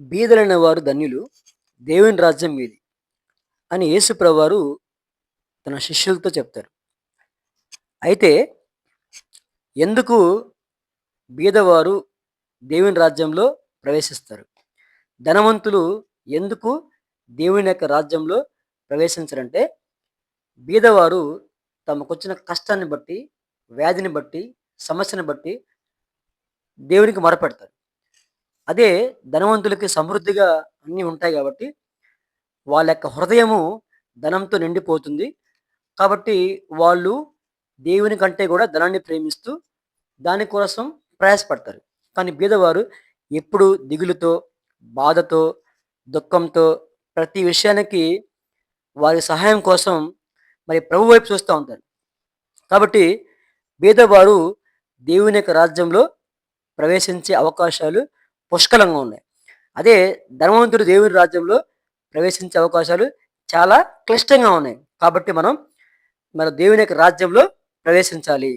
బీదలైన వారు ధన్యులు దేవుని రాజ్యం మీది అని యేసుప్రవారు తన శిష్యులతో చెప్తారు. అయితే ఎందుకు బీదవారు దేవుని రాజ్యంలో ప్రవేశిస్తారు? ధనవంతులు ఎందుకు దేవుని యొక్క రాజ్యంలో ప్రవేశించరంటే బీదవారు తమకొచ్చిన కష్టాన్ని బట్టి వ్యాధిని బట్టి సమస్యను బట్టి దేవునికి మొరపెడతారు. అదే ధనవంతులకి సమృద్ధిగా అన్నీ ఉంటాయి కాబట్టి వాళ్ళ యొక్క హృదయము ధనంతో నిండిపోతుంది. కాబట్టి వాళ్ళు దేవుని కంటే కూడా ధనాన్ని ప్రేమిస్తూ దానికోసం ప్రయాసపడతారు. కానీ బీదవారు ఎప్పుడు దిగులుతో బాధతో దుఃఖంతో ప్రతి విషయానికి వారి సహాయం కోసం మరి ప్రభు వైపు చూస్తూ ఉంటారు. కాబట్టి బీదవారు దేవుని యొక్క రాజ్యంలో ప్రవేశించే అవకాశాలు పుష్కలంగా ఉన్నాయి. అదే ధనవంతుడు దేవుని రాజ్యంలో ప్రవేశించే అవకాశాలు చాలా క్లిష్టంగా ఉన్నాయి. కాబట్టి మనం మన దేవుని యొక్క రాజ్యంలో ప్రవేశించాలి.